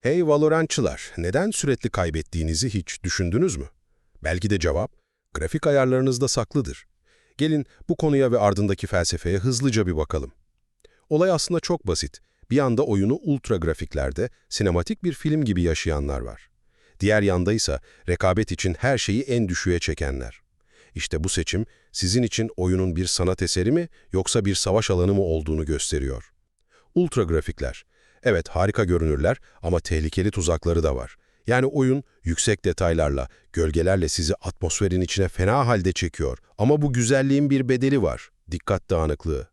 Hey Valorantçılar, neden sürekli kaybettiğinizi hiç düşündünüz mü? Belki de cevap, grafik ayarlarınızda saklıdır. Gelin bu konuya ve ardındaki felsefeye hızlıca bir bakalım. Olay aslında çok basit. Bir yanda oyunu ultra grafiklerde, sinematik bir film gibi yaşayanlar var. Diğer yanda ise rekabet için her şeyi en düşüğe çekenler. İşte bu seçim, sizin için oyunun bir sanat eseri mi yoksa bir savaş alanı mı olduğunu gösteriyor. Ultra grafikler. Evet harika görünürler ama tehlikeli tuzakları da var. Yani oyun yüksek detaylarla, gölgelerle sizi atmosferin içine fena halde çekiyor. Ama bu güzelliğin bir bedeli var. Dikkat dağınıklığı.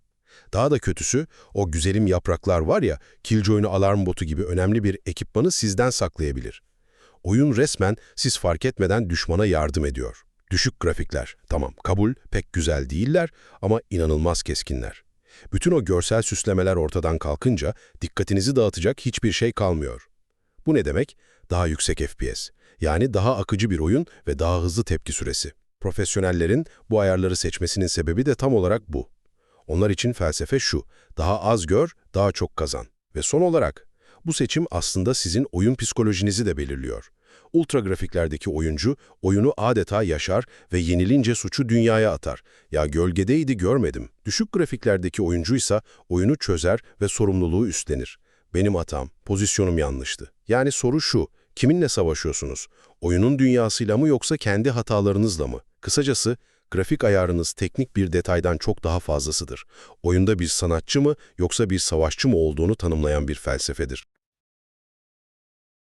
Daha da kötüsü o güzelim yapraklar var ya, Killjoy'un alarm botu gibi önemli bir ekipmanı sizden saklayabilir. Oyun resmen siz fark etmeden düşmana yardım ediyor. Düşük grafikler, tamam kabul, pek güzel değiller ama inanılmaz keskinler. Bütün o görsel süslemeler ortadan kalkınca dikkatinizi dağıtacak hiçbir şey kalmıyor. Bu ne demek? Daha yüksek FPS. Yani daha akıcı bir oyun ve daha hızlı tepki süresi. Profesyonellerin bu ayarları seçmesinin sebebi de tam olarak bu. Onlar için felsefe şu, daha az gör, daha çok kazan. Ve son olarak, bu seçim aslında sizin oyun psikolojinizi de belirliyor. Ultra grafiklerdeki oyuncu, oyunu adeta yaşar ve yenilince suçu dünyaya atar. Ya gölgedeydi görmedim. Düşük grafiklerdeki oyuncuysa oyunu çözer ve sorumluluğu üstlenir. Benim hatam, pozisyonum yanlıştı. Yani soru şu, kiminle savaşıyorsunuz? Oyunun dünyasıyla mı yoksa kendi hatalarınızla mı? Kısacası, grafik ayarınız teknik bir detaydan çok daha fazlasıdır. Oyunda bir sanatçı mı yoksa bir savaşçı mı olduğunu tanımlayan bir felsefedir.